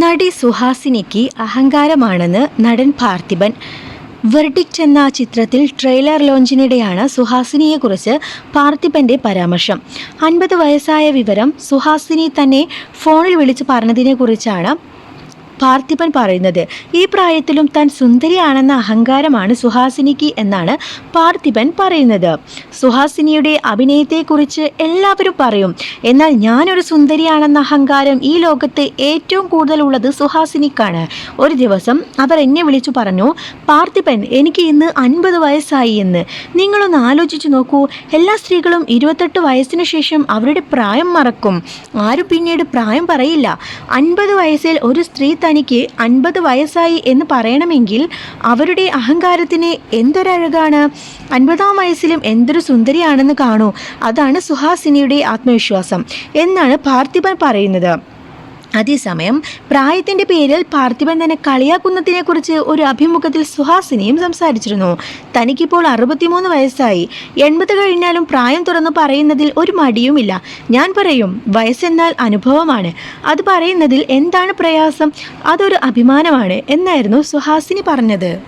നടി സുഹാസിനിക്ക് അഹങ്കാരമാണെന്ന് നടൻ പാർത്ഥിബൻ. വെർഡിക്റ്റ് എന്ന ചിത്രത്തിൽ ട്രെയിലർ ലോഞ്ചിനിടെയാണ് സുഹാസിനിയെക്കുറിച്ച് പാർത്ഥിപന്റെ പരാമർശം. അൻപത് വയസ്സായ വിവരം സുഹാസിനി തന്നെ ഫോണിൽ വിളിച്ച് പറഞ്ഞതിനെക്കുറിച്ചാണ് പാർത്ഥിപൻ പറയുന്നത്. ഈ പ്രായത്തിലും താൻ സുന്ദരിയാണെന്ന അഹങ്കാരമാണ് സുഹാസിനിക്ക് എന്നാണ് പാർത്ഥിപൻ പറയുന്നത്. സുഹാസിനിയുടെ അഭിനയത്തെക്കുറിച്ച് എല്ലാവരും പറയും. എന്നാൽ ഞാനൊരു സുന്ദരിയാണെന്ന അഹങ്കാരം ഈ ലോകത്ത് ഏറ്റവും കൂടുതലുള്ളത് സുഹാസിനിക്കാണ്. ഒരു ദിവസം അവർ എന്നെ വിളിച്ചു പറഞ്ഞു പാർത്ഥിപൻ എനിക്ക് ഇന്ന് അൻപത് വയസ്സായി എന്ന്. നിങ്ങളൊന്ന് ആലോചിച്ചു നോക്കൂ. എല്ലാ സ്ത്രീകളും ഇരുപത്തെട്ട് വയസ്സിന് ശേഷം അവരുടെ പ്രായം മറക്കും. ആരും പിന്നീട് പ്രായം പറയില്ല. അൻപത് വയസ്സിൽ ഒരു സ്ത്രീ തനിക്ക് അൻപത് വയസ്സായി എന്ന് പറയണമെങ്കിൽ അവരുടെ അഹങ്കാരത്തിന് എന്തൊരഴകാണ്? അൻപതാം വയസ്സിലും എന്തൊരു സുന്ദരിയാണെന്ന് കാണൂ. അതാണ് സുഹാസിനിയുടെ ആത്മവിശ്വാസം എന്നാണ് പാർത്ഥിപൻ പറയുന്നത്. അതേസമയം പ്രായത്തിന്റെ പേരിൽ പാർത്ഥിപൻ തന്നെ കളിയാക്കുന്നതിനെക്കുറിച്ച് ഒരു അഭിമുഖത്തിൽ സുഹാസിനിയും സംസാരിച്ചിരുന്നു. തനിക്കിപ്പോൾ അറുപത്തിമൂന്ന് വയസ്സായി. എൺപത് കഴിഞ്ഞാലും പ്രായം തുറന്നു പറയുന്നതിൽ ഒരു മടിയുമില്ല. ഞാൻ പറയും വയസ്സെന്നാൽ അനുഭവമാണ്. അത് പറയുന്നതിൽ എന്താണ് പ്രയാസം? അതൊരു അഭിമാനമാണ് എന്നായിരുന്നു സുഹാസിനി പറഞ്ഞത്.